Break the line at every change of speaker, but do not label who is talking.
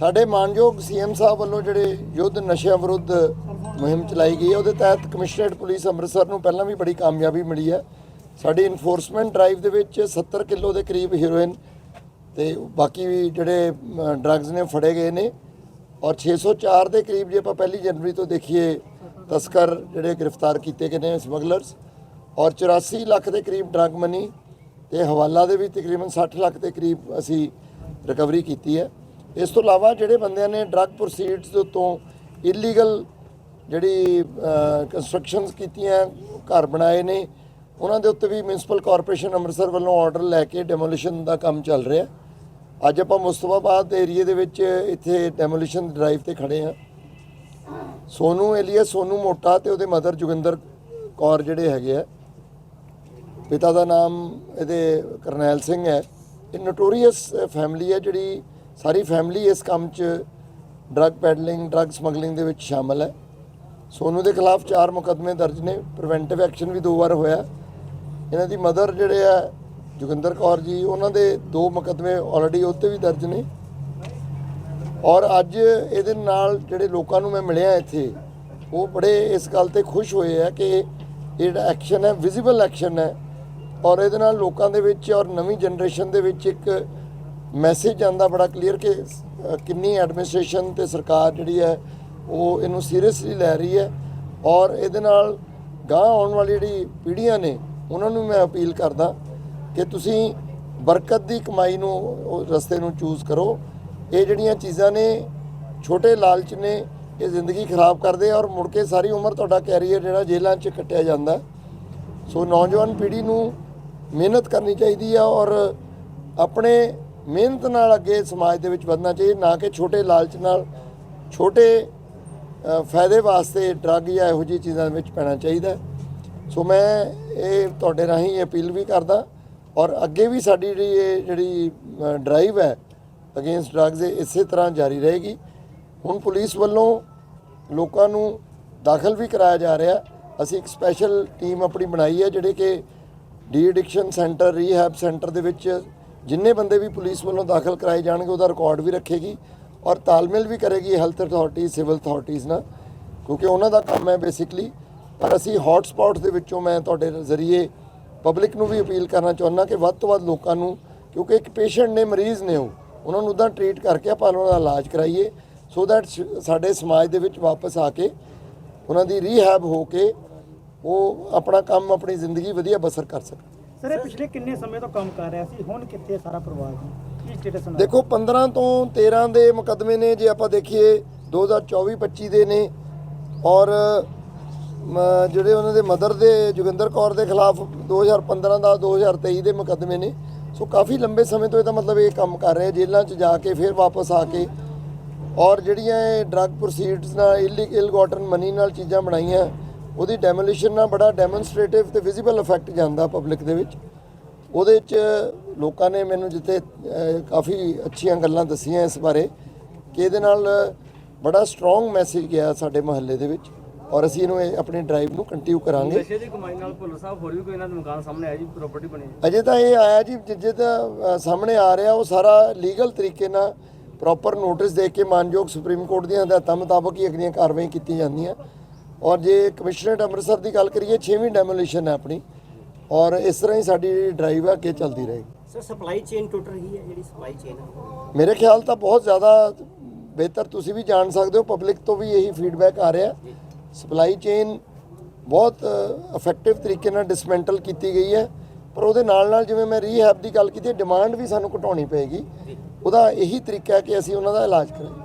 ਸਾਡੇ ਮਾਨਯੋਗ ਸੀਐਮ ਸਾਹਿਬ ਵੱਲੋਂ ਜਿਹੜੇ ਯੁੱਧ ਨਸ਼ਿਆਂ ਵਿਰੁੱਧ ਮੁਹਿੰਮ ਚਲਾਈ ਗਈ ਹੈ, ਉਹਦੇ ਤਹਿਤ ਕਮਿਸ਼ਨਰੇਟ ਪੁਲਿਸ ਅੰਮ੍ਰਿਤਸਰ ਨੂੰ ਪਹਿਲਾਂ ਵੀ ਬੜੀ ਕਾਮਯਾਬੀ ਮਿਲੀ ਹੈ। ਸਾਡੀ ਇਨਫੋਰਸਮੈਂਟ ਡਰਾਈਵ ਦੇ ਵਿੱਚ 70 ਕਿਲੋ ਦੇ ਕਰੀਬ ਹੀਰੋਇਨ ਤੇ ਬਾਕੀ ਵੀ ਜਿਹੜੇ ਡਰੱਗਸ ਨੇ ਫੜੇ ਗਏ ਨੇ। ਔਰ 604 ਦੇ ਕਰੀਬ ਜੇ ਆਪਾਂ ਪਹਿਲੀ ਜਨਵਰੀ ਤੋਂ ਦੇਖੀਏ, ਤਸਕਰ ਜਿਹੜੇ ਗ੍ਰਿਫਤਾਰ ਕੀਤੇ ਗਏ ਨੇ ਸਮਗਲਰਸ। ਔਰ 84 ਲੱਖ ਦੇ ਕਰੀਬ ਡਰੱਗ ਮਨੀ ਤੇ ਹਵਾਲਾ ਦੇ ਵੀ ਤਕਰੀਬਨ 60 ਲੱਖ ਦੇ ਕਰੀਬ ਅਸੀਂ ਰਿਕਵਰੀ ਕੀਤੀ ਹੈ। ਇਸ ਤੋਂ ਇਲਾਵਾ ਜਿਹੜੇ ਬੰਦਿਆਂ ਨੇ ਡਰੱਗ ਪ੍ਰੋਸੀਡਸ ਦੇ ਉੱਤੋਂ ਇਲੀਗਲ ਜਿਹੜੀ ਕੰਸਟਰਕਸ਼ਨਸ ਕੀਤੀਆਂ, ਘਰ ਬਣਾਏ ਨੇ, ਉਹਨਾਂ ਦੇ ਉੱਤੇ ਵੀ ਮਿਊਨਿਸਪਲ ਕਾਰਪੋਰੇਸ਼ਨ ਅੰਮ੍ਰਿਤਸਰ ਵੱਲੋਂ ਆਰਡਰ ਲੈ ਕੇ ਡੈਮੋਲੀਸ਼ਨ ਦਾ ਕੰਮ ਚੱਲ ਰਿਹਾ। ਅੱਜ ਆਪਾਂ ਮੁਸਤਫਾਬਾਦ ਏਰੀਏ ਦੇ ਵਿੱਚ ਇੱਥੇ ਡੈਮੋਲੀਸ਼ਨ ਡਰਾਈਵ ਤੇ ਖੜੇ ਆ ਸੋਨੂ ਏਲੀਆ ਸੋਨੂ ਮੋਟਾ ਤੇ ਉਹਦੇ ਮਦਰ ਜੋਗਿੰਦਰ ਕੌਰ ਜਿਹੜੇ ਹੈਗੇ ਆ। ਪਿਤਾ ਦਾ ਨਾਮ ਇਹਦੇ ਕਰਨੈਲ ਸਿੰਘ ਹੈ। ਇਹ ਨੋਟੋਰੀਅਸ ਫੈਮਿਲੀ ਹੈ ਜਿਹੜੀ ਸਾਰੀ ਫੈਮਿਲੀ ਇਸ ਕੰਮ 'ਚ ਡਰੱਗ ਪੈਡਲਿੰਗ ਡਰੱਗ ਸਮਗਲਿੰਗ ਦੇ ਵਿੱਚ ਸ਼ਾਮਲ ਹੈ। ਸੋਨੂ ਦੇ ਖਿਲਾਫ ਚਾਰ ਮੁਕੱਦਮੇ ਦਰਜ ਨੇ ਪ੍ਰੀਵੈਂਟਿਵ ਐਕਸ਼ਨ ਵੀ ਦੋ ਵਾਰ ਹੋਇਆ ਇਹਨਾਂ ਦੀ ਮਦਰ ਜਿਹੜੇ ਆ, ਜੋਗਿੰਦਰ ਕੌਰ ਜੀ, ਉਹਨਾਂ ਦੇ ਦੋ ਮੁਕੱਦਮੇ ਆਲਰੇਡੀ ਉੱਤੇ ਵੀ ਦਰਜ ਨੇ। ਔਰ ਅੱਜ ਇਹਦੇ ਨਾਲ ਜਿਹੜੇ ਲੋਕਾਂ ਨੂੰ ਮੈਂ ਮਿਲਿਆ ਇੱਥੇ, ਉਹ ਬੜੇ ਇਸ ਗੱਲ ਤੇ ਖੁਸ਼ ਹੋਏ ਆ ਕਿ ਇਹ ਜਿਹੜਾ ਐਕਸ਼ਨ ਹੈ ਵਿਜ਼ੀਬਲ ਐਕਸ਼ਨ ਹੈ। ਔਰ ਇਹਦੇ ਨਾਲ ਲੋਕਾਂ ਦੇ ਵਿੱਚ ਔਰ ਨਵੀਂ ਜਨਰੇਸ਼ਨ ਦੇ ਵਿੱਚ ਇੱਕ ਮੈਸੇਜ ਜਾਂਦਾ ਬੜਾ ਕਲੀਅਰ ਕਿ ਕਿੰਨੀ ਐਡਮਿਨਿਸਟ੍ਰੇਸ਼ਨ ਤੇ ਸਰਕਾਰ ਜਿਹੜੀ ਹੈ, ਉਹ ਇਹਨੂੰ ਸੀਰੀਅਸਲੀ ਲੈ ਰਹੀ ਹੈ ਔਰ ਇਹਦੇ ਨਾਲ ਗਾਂ ਆਉਣ ਵਾਲੀ ਜਿਹੜੀ ਪੀੜ੍ਹੀਆਂ ਨੇ, ਉਹਨਾਂ ਨੂੰ ਮੈਂ ਅਪੀਲ ਕਰਦਾ ਕਿ ਤੁਸੀਂ ਬਰਕਤ ਦੀ ਕਮਾਈ ਨੂੰ, ਉਹ ਰਸਤੇ ਨੂੰ ਚੂਜ਼ ਕਰੋ। ਇਹ ਜਿਹੜੀਆਂ ਚੀਜ਼ਾਂ ਨੇ, ਛੋਟੇ ਲਾਲਚ ਨੇ, ਇਹ ਜ਼ਿੰਦਗੀ ਖਰਾਬ ਕਰਦੇ ਔਰ ਮੁੜ ਕੇ ਸਾਰੀ ਉਮਰ ਤੁਹਾਡਾ ਕੈਰੀਅਰ ਜਿਹੜਾ ਜੇਲ੍ਹਾਂ 'ਚ ਕੱਟਿਆ ਜਾਂਦਾ। ਸੋ ਨੌਜਵਾਨ ਪੀੜ੍ਹੀ ਨੂੰ ਮਿਹਨਤ ਕਰਨੀ ਚਾਹੀਦੀ ਆ ਔਰ ਆਪਣੇ ਮਿਹਨਤ ਨਾਲ ਅੱਗੇ ਸਮਾਜ ਦੇ ਵਿੱਚ ਵਧਣਾ ਚਾਹੀਏ ਨਾ ਕਿ ਛੋਟੇ ਲਾਲਚ ਨਾਲ, ਛੋਟੇ ਫਾਇਦੇ ਵਾਸਤੇ ਡਰੱਗ ਜਾਂ ਇਹੋ ਜਿਹੀ ਚੀਜ਼ਾਂ ਦੇ ਵਿੱਚ ਪੈਣਾ ਚਾਹੀਦਾ। ਸੋ ਮੈਂ ਇਹ ਤੁਹਾਡੇ ਰਾਹੀਂ ਅਪੀਲ ਵੀ ਕਰਦਾ ਔਰ ਅੱਗੇ ਵੀ ਸਾਡੀ ਜਿਹੜੀ ਇਹ ਜਿਹੜੀ ਡਰਾਈਵ ਹੈ ਅਗੇਂਸਟ ਡਰੱਗਸ ਇਸੇ ਤਰ੍ਹਾਂ ਜਾਰੀ ਰਹੇਗੀ। ਹੁਣ ਪੁਲਿਸ ਵੱਲੋਂ ਲੋਕਾਂ ਨੂੰ ਦਾਖਲ ਵੀ ਕਰਾਇਆ ਜਾ ਰਿਹਾ। ਅਸੀਂ ਇੱਕ ਸਪੈਸ਼ਲ ਟੀਮ ਆਪਣੀ ਬਣਾਈ ਹੈ, ਜਿਹੜੇ ਕਿ de addiction centre rehab centre ਦੇ ਵਿੱਚ ਜਿੰਨੇ ਬੰਦੇ ਵੀ ਪੁਲਿਸ ਵੱਲੋਂ ਦਾਖਲ ਕਰਾਏ ਜਾਣਗੇ, ਉਹਦਾ ਰਿਕਾਰਡ ਵੀ ਰੱਖੇਗੀ ਔਰ ਤਾਲਮੇਲ ਵੀ ਕਰੇਗੀ ਹੈਲਥ ਅਥਾਰਟੀ ਸਿਵਲ ਅਥਾਰਟੀਜ਼ ਨਾਲ, ਕਿਉਂਕਿ ਉਹਨਾਂ ਦਾ ਕੰਮ ਹੈ ਬੇਸਿਕਲੀ ਪਰ ਅਸੀਂ ਹੌਟ ਸਪੌਟ ਦੇ ਵਿੱਚੋਂ ਮੈਂ ਤੁਹਾਡੇ ਜ਼ਰੀਏ ਪਬਲਿਕ ਨੂੰ ਵੀ ਅਪੀਲ ਕਰਨਾ ਚਾਹੁੰਦਾ ਕਿ ਵੱਧ ਤੋਂ ਵੱਧ ਲੋਕਾਂ ਨੂੰ, ਕਿਉਂਕਿ ਇੱਕ ਪੇਸ਼ੈਂਟ ਨੇ, ਮਰੀਜ਼ ਨੇ ਉਹ, ਉਹਨਾਂ ਨੂੰ ਉਦਾਂ ਟ੍ਰੀਟ ਕਰਕੇ ਆਪਾਂ ਉਹਨਾਂ ਦਾ ਇਲਾਜ ਕਰਾਈਏ ਸੋ ਦੈਟ ਸਾਡੇ ਸਮਾਜ ਦੇ ਵਿੱਚ ਵਾਪਸ ਆ ਕੇ ਉਹਨਾਂ ਦੀ ਰੀਹੈਬ ਹੋ ਕੇ ਉਹ ਆਪਣਾ ਕੰਮ, ਆਪਣੀ ਜ਼ਿੰਦਗੀ ਵਧੀਆ ਬਸਰ ਕਰ ਸਕਣ।
ਸਰ, ਇਹ ਪਿਛਲੇ ਕਿੰਨੇ ਸਮੇਂ ਤੋਂ ਕੰਮ ਕਰ ਰਿਹਾ ਸੀ? ਹੁਣ ਕਿੱਥੇ ਹੈ ਸਾਰਾ ਪਰਿਵਾਰ ਜੀ? ਕੀ ਸਟੇਟਸ ਹੈ
ਦੇਖੋ 15 ਤੋਂ 13 ਦੇ ਮੁਕੱਦਮੇ ਨੇ, ਜੇ ਆਪਾਂ ਦੇਖੀਏ 2024-25 ਦੇ ਨੇ, ਔਰ ਜਿਹੜੇ ਉਹਨਾਂ ਦੇ ਮਦਰ ਦੇ, ਜੋਗਿੰਦਰ ਕੌਰ ਦੇ ਖਿਲਾਫ 2015 ਦਾ 2023 ਦੇ ਮੁਕੱਦਮੇ ਨੇ। ਸੋ ਕਾਫੀ ਲੰਬੇ ਸਮੇਂ ਤੋਂ ਇਹਦਾ ਮਤਲਬ ਇਹ ਕੰਮ ਕਰ ਰਹੇ, ਜੇਲ੍ਹਾਂ 'ਚ ਜਾ ਕੇ, ਫਿਰ ਵਾਪਸ ਆ ਕੇ, ਔਰ ਜਿਹੜੀਆਂ ਇਹ ਡਰੱਗ ਪ੍ਰੋਸੀਡਸ ਨਾਲ ਇਲੀਗਲ ਗਾਟਨ ਮਨੀ ਨਾਲ ਚੀਜ਼ਾਂ ਬਣਾਈਆਂ ਉਹਦੀ ਡੈਮੋਲੀਸ਼ਨ ਨਾਲ ਬੜਾ ਡੈਮੋਨਸਟ੍ਰੇਟਿਵ ਤੇ ਵਿਜ਼ੀਬਲ ਇਫੈਕਟ ਜਾਂਦਾ ਪਬਲਿਕ ਦੇ ਵਿੱਚ। ਉਹਦੇ 'ਚ ਲੋਕਾਂ ਨੇ ਮੈਨੂੰ ਜਿੱਥੇ ਕਾਫੀ ਅੱਛੀਆਂ ਗੱਲਾਂ ਦੱਸੀਆਂ ਇਸ ਬਾਰੇ ਕਿ ਇਹਦੇ ਨਾਲ ਬੜਾ ਸਟਰੋਂਗ ਮੈਸੇਜ ਗਿਆ ਸਾਡੇ ਮਹੱਲੇ ਦੇ ਵਿੱਚ ਔਰ ਅਸੀਂ ਇਹਨੂੰ ਇਹ ਆਪਣੀ ਡਰਾਈਵ ਨੂੰ ਕੰਟੀਨਿਊ ਕਰਾਂਗੇ।
ਨਸ਼ੇ ਦੀ ਕਮਾਈ ਨਾਲ ਭੁੱਲਰ ਸਾਹਿਬ ਹੋਰ ਵੀ ਕੋਈ ਇਹਨਾਂ ਦਾ ਮਕਾਨ ਸਾਹਮਣੇ ਆਇਆ ਜੀ ਪ੍ਰਾਪਰਟੀ ਬਣੀ
ਅਜੇ ਤਾਂ ਇਹ ਆਇਆ ਜੀ ਜਿੱਜੇ ਤਾਂ ਸਾਹਮਣੇ ਆ ਰਿਹਾ ਉਹ ਸਾਰਾ ਲੀਗਲ ਤਰੀਕੇ ਨਾਲ ਪ੍ਰੋਪਰ ਨੋਟਿਸ ਦੇ ਕੇ ਮਾਨਯੋਗ ਸੁਪਰੀਮ ਕੋਰਟ ਦੀਆਂ ਹਦਾਇਤਾਂ ਮੁਤਾਬਕ ਹੀ ਅਗਲੀਆਂ ਕਾਰਵਾਈਆਂ ਕੀਤੀਆਂ ਜਾਂਦੀਆਂ। ਔਰ ਜੇ ਕਮਿਸ਼ਨਰੇਟ ਅੰਮ੍ਰਿਤਸਰ ਦੀ ਗੱਲ ਕਰੀਏ 6ਵੀਂ ਡੈਮੋਲੀਸ਼ਨ ਹੈ ਆਪਣੀ। ਔਰ ਇਸ ਤਰ੍ਹਾਂ ਹੀ ਸਾਡੀ ਡਰਾਈਵ ਹੈ ਅੱਗੇ ਚੱਲਦੀ ਰਹੇਗੀ।
ਸਰ ਸਪਲਾਈ ਚੇਨ ਟੁੱਟ ਰਹੀ ਹੈ ਜਿਹੜੀ ਸਪਲਾਈ ਚੇਨ ਹੈ?
ਮੇਰੇ ਖਿਆਲ ਤਾਂ ਬਹੁਤ ਜ਼ਿਆਦਾ ਬਿਹਤਰ ਤੁਸੀਂ ਵੀ ਜਾਣ ਸਕਦੇ ਹੋ ਪਬਲਿਕ ਤੋਂ ਵੀ ਇਹੀ ਫੀਡਬੈਕ ਆ ਰਿਹਾ। ਸਪਲਾਈ ਚੇਨ ਬਹੁਤ ਇਫੈਕਟਿਵ ਤਰੀਕੇ ਨਾਲ ਡਿਸਮੈਂਟਲ ਕੀਤੀ ਗਈ ਹੈ। ਪਰ ਉਹਦੇ ਨਾਲ ਨਾਲ ਜਿਵੇਂ ਮੈਂ ਰੀਹੈਬ ਦੀ ਗੱਲ ਕੀਤੀ ਡਿਮਾਂਡ ਵੀ ਸਾਨੂੰ ਘਟਾਉਣੀ ਪਏਗੀ। ਉਹਦਾ ਇਹੀ ਤਰੀਕਾ ਹੈ ਕਿ ਅਸੀਂ ਉਹਨਾਂ ਦਾ ਇਲਾਜ ਕਰਾਂਗੇ